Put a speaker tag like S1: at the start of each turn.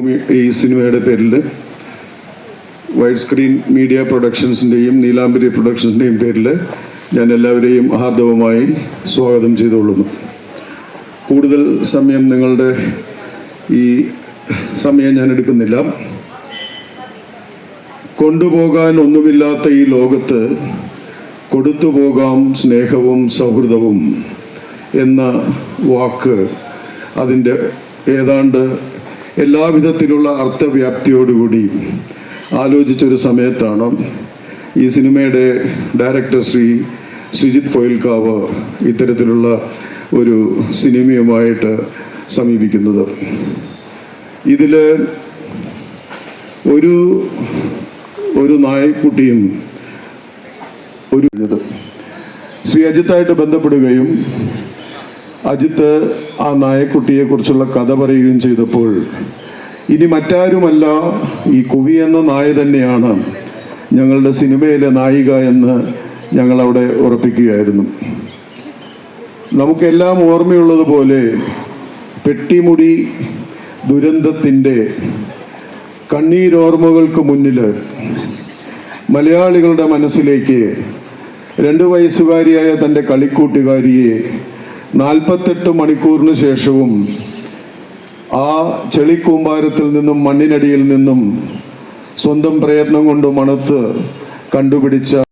S1: ഭൂമി ഈ സിനിമയുടെ പേരിൽ വൈഡ് സ്ക്രീൻ മീഡിയ പ്രൊഡക്ഷൻസിന്റെയും നീലാംബരി പ്രൊഡക്ഷൻസിന്റെയും പേരിൽ ഞാൻ എല്ലാവരെയും ഹാർദവമായി സ്വാഗതം ചെയ്തുകൊള്ളുന്നു. കൂടുതൽ സമയം നിങ്ങളുടെ ഈ സമയം ഞാൻ എടുക്കുന്നില്ല. കൊണ്ടുപോകാൻ ഒന്നുമില്ലാത്ത ഈ ലോകത്ത് കൊടുത്തു പോകാം സ്നേഹവും സൗഹൃദവും എന്ന വാക്ക് അതിന്റെ ഏതാണ്ട് എല്ലാവിധത്തിലുള്ള അർത്ഥവ്യാപ്തിയോടുകൂടി ആലോചിച്ചൊരു സമയത്താണ് ഈ സിനിമയുടെ ഡയറക്ടർ ശ്രീ സുജിത് പൊയിൽക്കാവ് ഇത്തരത്തിലുള്ള ഒരു സിനിമയുമായിട്ട് സമീപിക്കുന്നത്. ഇതിൽ ഒരു ഒരു നായക്കുട്ടിയും ഒരു ശ്രീ അജിത്തായിട്ട് ബന്ധപ്പെടുകയും അജിത്ത് ആ നായക്കുട്ടിയെ കുറിച്ചുള്ള കഥ പറയുകയും ചെയ്തപ്പോൾ ഇനി മറ്റാരുമല്ല ഈ കുവി എന്ന നായ തന്നെയാണ് ഞങ്ങളുടെ സിനിമയിലെ നായിക എന്ന് ഞങ്ങളവിടെ ഉറപ്പിക്കുകയായിരുന്നു. നമുക്കെല്ലാം ഓർമ്മയുള്ളതുപോലെ പെട്ടിമുടി ദുരന്തത്തിന്റെ കണ്ണീരോർമ്മകൾക്ക് മുന്നിൽ മലയാളികളുടെ മനസ്സിലേക്ക് രണ്ട് വയസ്സുകാരിയായ തന്റെ കളിക്കൂട്ടുകാരിയെ നാൽപ്പത്തെട്ട് മണിക്കൂറിന് ശേഷവും ആ ചെളിക്കൂമ്പാരത്തിൽ നിന്നും മണ്ണിനടിയിൽ നിന്നും സ്വന്തം പ്രയത്നം കൊണ്ട് മണത്ത് കണ്ടുപിടിച്ച